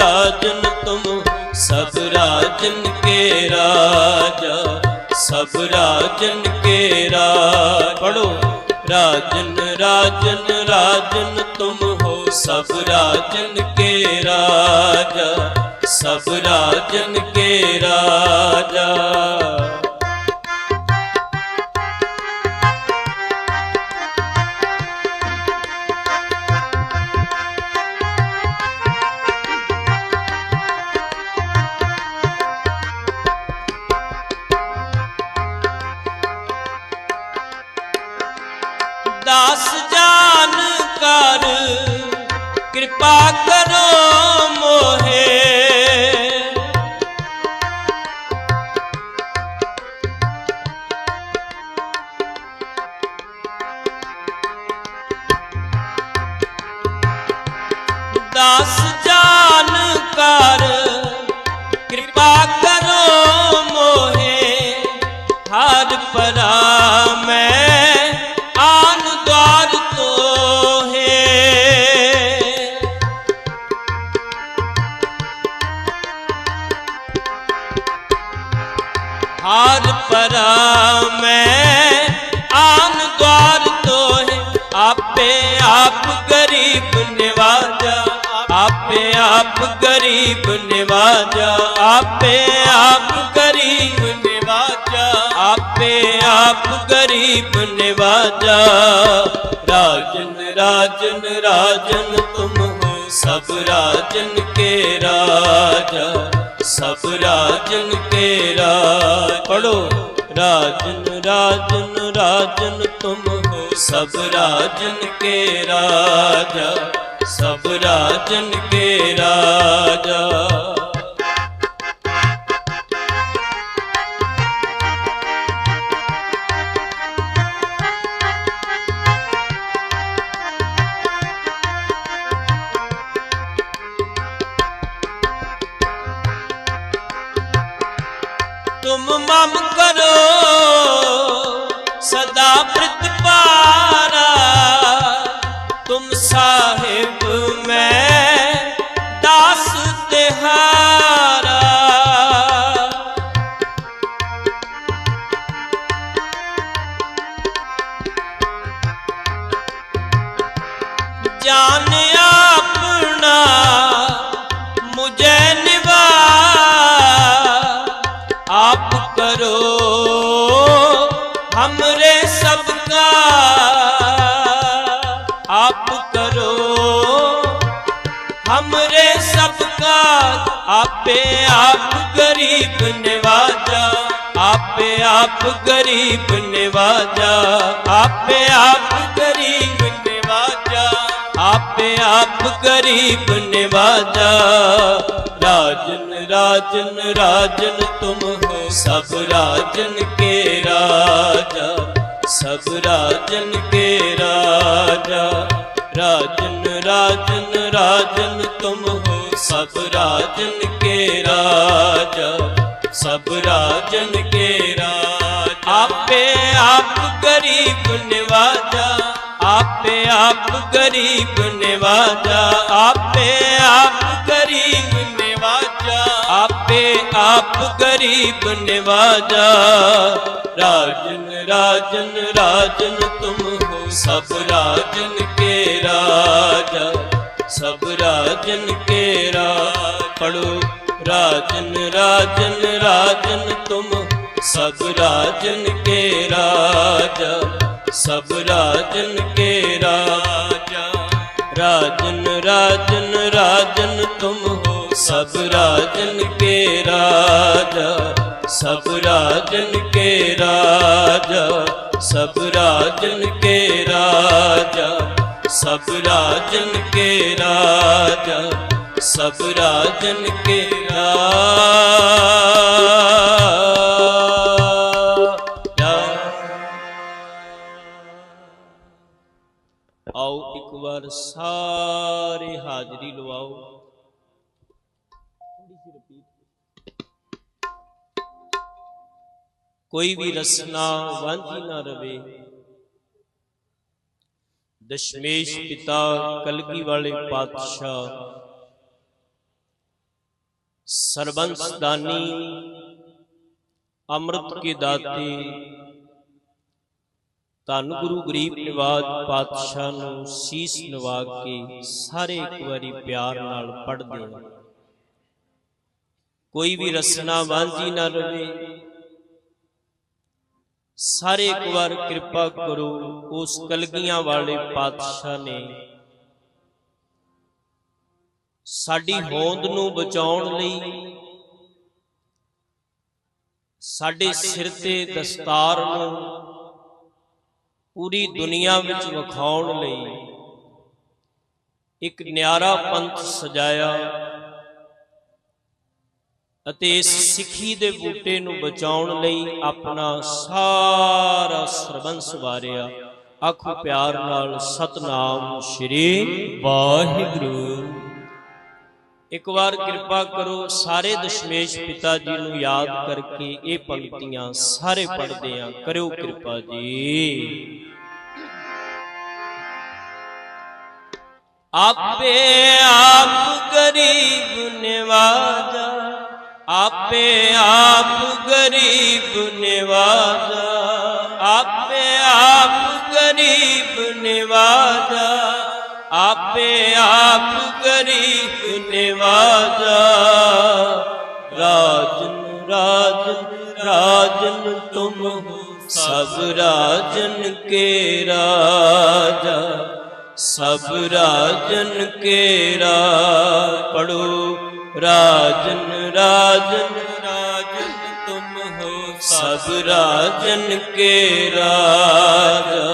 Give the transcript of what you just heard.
ਰਾਜਨ ਤੁਮ, ਸਭ ਰਾਜਨ ਕੇ ਰਾਜਾ, ਸਭ ਰਾਜਨ ਕੇ ਰਾਜ। ਪੜੋ ਰਾਜਨ ਰਾਜਨ ਰਾਜਨ ਤੁਮ ਹੋ, ਸਭ ਰਾਜਨ ਕੇ ਰਾਜਾ, ਸਭ ਰਾਜਨ ਕੇ ਰਾਜਾ। ਦਾਸ ਜਾਨ ਕਰ ਕਿਰਪਾ ਕਰੋ ਮੋਹੇ। ਦਾਸ ਜਾਨ ਕਰ ਕਿਰਪਾ ਕਰੋ ਮੋਹੇ। ਹਰ ਪਰਾ ਹਰ ਪਰਾ ਮੈਂ ਆਨ ਦਵਾਰ ਤੋਹੇ, ਆਪੇ ਆਪ ਗਰੀਬ ਨਿਵਾਜਾ, ਆਪੇ ਆਪ ਗਰੀਬ ਨਿਵਾਜਾ, ਆਪੇ ਆਪ ਗਰੀਬ ਨਿਵਾਜਾ, ਆਪੇ ਆਪ ਗਰੀਬ ਨਿਵਾਜਾ। ਰਾਜਨ ਰਾਜਨ ਰਾਜਨ ਤੁਮ ਹੋ ਸਭ ਰਾਜਨ ਕੇ ਰਾਜਾ ਸਭ ਰਾਜਨ ਕੇ ਰਾਜ। ਪੜੋ ਰਾਜਨ ਰਾਜਨ ਰਾਜਨ ਤੁਮ ਹੋ। ਸਭ ਰਾਜਨ ਕੇ ਰਾਜਾ ਸਭ ਰਾਜਨ ਕੇ ਰਾਜਾ। ਸਦਾ ਪ੍ਰਿਤਪਾ हमरे सबका आप करो हमरे सबका आपे आप गरीब निवाजा आपे आप गरीब निवाजा आपे आप गरीब निवाजा आपे आप गरीब निवाजा राजन राजन राजन तुम हो सब राजन के राजा सब राजन के राजा राजन राजन राजन तुम हो सब राजन के राजा सब राजन के राजा आपे आप गरीब निवाजा आपे आप गरीब निवाजा आपे आप गरीब निवाजा ਆਪੇ ਆਪ ਗਰੀਬ ਨਿਵਾਜਾ। ਰਾਜਨ ਰਾਜਨ ਰਾਜਨ ਤੁਮ ਹੋ ਸਭ ਰਾਜਨ ਕੇ ਰਾਜਾ। ਸਭ ਰਾਜਨ ਕੇ ਰਾਜ। ਪੜੋ ਰਾਜਨ ਰਾਜਨ ਰਾਜਨ ਤੁਮ ਸਭ ਰਾਜਨ ਕੇ ਰਾਜਾ। ਸਭ ਰਾਜਨ ਕੇ ਰਾਜਾ। ਰਾਜਨ ਰਾਜਨ ਰਾਜਨ ਤੁਮ ਸਭ ਰਾਜਨ ਕੇ ਰਾਜਾ, ਸਭ ਰਾਜਨ ਕੇ ਰਾਜਾ, ਸਭ ਰਾਜਨ ਕੇ ਰਾਜਾ, ਸਭ ਰਾਜਨ ਕੇ ਰਾਜਾ, ਸਭ ਰਾਜਨ ਕੇ ਰਾਜਾ। ਆਓ ਇੱਕ ਵਾਰ ਸਾ ਕੋਈ ਵੀ ਰਸਨਾ ਵਾਂਝੀ ਨਾ ਰਵੇ। ਦਸ਼ਮੇਸ਼ ਪਿਤਾ ਕਲਗੀ ਵਾਲੇ ਪਾਤਸ਼ਾਹ। ਸਰਬੰਸ ਦਾਨੀ ਅੰਮ੍ਰਿਤ ਕੇ ਦਾਤੇ। ਧੰਨ ਗੁਰੂ ਗਰੀਬ ਨਿਵਾਜ ਪਾਤਸ਼ਾਹ ਨੂੰ ਸੀਸ ਨਵਾ ਕੇ ਸਾਰੇ ਇੱਕ ਵਾਰੀ ਪਿਆਰ ਨਾਲ ਪੜ੍ਹਦੇ ਹਾਂ ਕੋਈ ਵੀ ਰਸਨਾ ਵਾਂਝੀ ਨਾ ਰਵੇ। ਸਾਰੇ ਇੱਕ ਵਾਰ ਕਿਰਪਾ ਕਰੋ ਉਸ ਕਲਗੀਆਂ ਵਾਲੇ ਪਾਤਸ਼ਾਹ ਨੇ। ਸਾਡੀ ਹੋਂਦ ਨੂੰ ਬਚਾਉਣ ਲਈ ਸਾਡੇ ਸਿਰ ਤੇ ਦਸਤਾਰ ਨੂੰ ਪੂਰੀ ਦੁਨੀਆ ਵਿੱਚ ਵਿਖਾਉਣ ਲਈ ਇੱਕ ਨਿਆਰਾ ਪੰਥ ਸਜਾਇਆ। ਅਤੇ ਇਸ ਸਿੱਖੀ ਦੇ ਬੂਟੇ ਨੂੰ ਬਚਾਉਣ ਲਈ ਆਪਣਾ ਸਾਰਾ ਸਰਬੰਸ ਵਾਰਿਆ। ਆਖੋ ਪਿਆਰ ਨਾਲ ਸਤਨਾਮ ਸ਼੍ਰੀ ਵਾਹਿਗੁਰੂ। ਇੱਕ ਵਾਰ ਕਿਰਪਾ ਕਰੋ ਸਾਰੇ ਦਸ਼ਮੇਸ਼ ਪਿਤਾ ਜੀ ਨੂੰ ਯਾਦ ਕਰਕੇ ਇਹ ਪੰਕਤੀਆਂ ਸਾਰੇ ਪੜ੍ਹਦੇ ਆਂ ਕਰਿਓ ਕਿਰਪਾ ਜੀ। ਆਪੇ ਆਪ ਗਰੀਬ ਨਿਵਾਜਾ ਆਪੇ ਆਪ ਗਰੀਬ ਨਿਵਾਜਾ, ਆਪੇ ਆਪ ਗਰੀਬ ਨਿਵਾਜਾ, ਆਪੇ ਆਪ ਗਰੀਬ ਨਿਵਾਜਾ। ਰਾਜਨ ਰਾਜਨ ਰਾਜਨ ਤੁਮ ਹੋ ਸਭ ਰਾਜਨ ਕੇ ਰਾਜਾ, ਸਭ ਰਾਜਨ ਕੇ ਰਾਜ। ਪੜੋ ਰਾਜਨ ਰਾਜਨ ਰਾਜਨ ਤੁਮ ਹੋ ਸਭ ਰਾਜਨ ਕੇ ਰਾਜ।